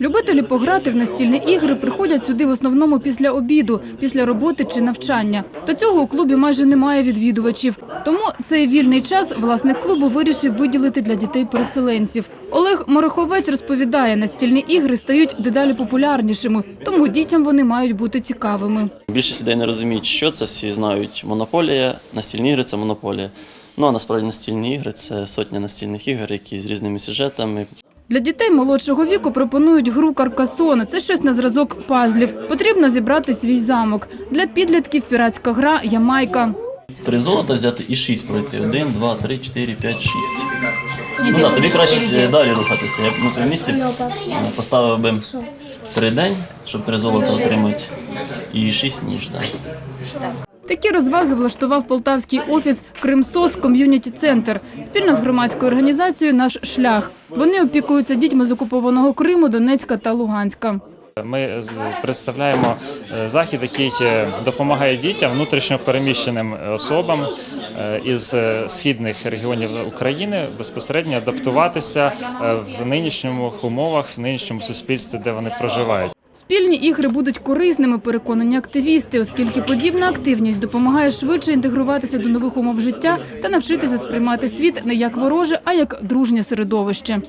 Любителі пограти в настільні ігри приходять сюди в основному після обіду, після роботи чи навчання. До цього у клубі майже немає відвідувачів. Тому цей вільний час власник клубу вирішив виділити для дітей-переселенців. Олег Мороховець розповідає, настільні ігри стають дедалі популярнішими, тому дітям вони мають бути цікавими. Більшість людей не розуміють, що це. Всі знають монополія, настільні ігри це монополія. Ну а насправді настільні ігри це сотня настільних ігор, які з різними сюжетами. Для дітей молодшого віку пропонують гру Каркасон. Це щось на зразок пазлів. Потрібно зібрати свій замок. Для підлітків піратська гра Ямайка. Три золота взяти і шість пройти. Один, два, три, чотири, п'ять, шість. Ну так, тобі краще е, далі рухатися. Я б на твоєму місці е, поставив би три день, щоб три золота отримати, і шість ніж. Да. Такі розваги влаштував полтавський офіс Кримсос Ком'юніті Центр спільно з громадською організацією Наш шлях. Вони опікуються дітьми з окупованого Криму, Донецька та Луганська. Ми представляємо е, захід, який е, допомагає дітям внутрішньо переміщеним особам е, із східних регіонів України безпосередньо адаптуватися в нинішньому умовах, в нинішньому суспільстві, де вони проживають. Спільні ігри будуть корисними, переконані активісти, оскільки подібна активність допомагає швидше інтегруватися до нових умов життя та навчитися сприймати світ не як вороже, а як дружнє середовище.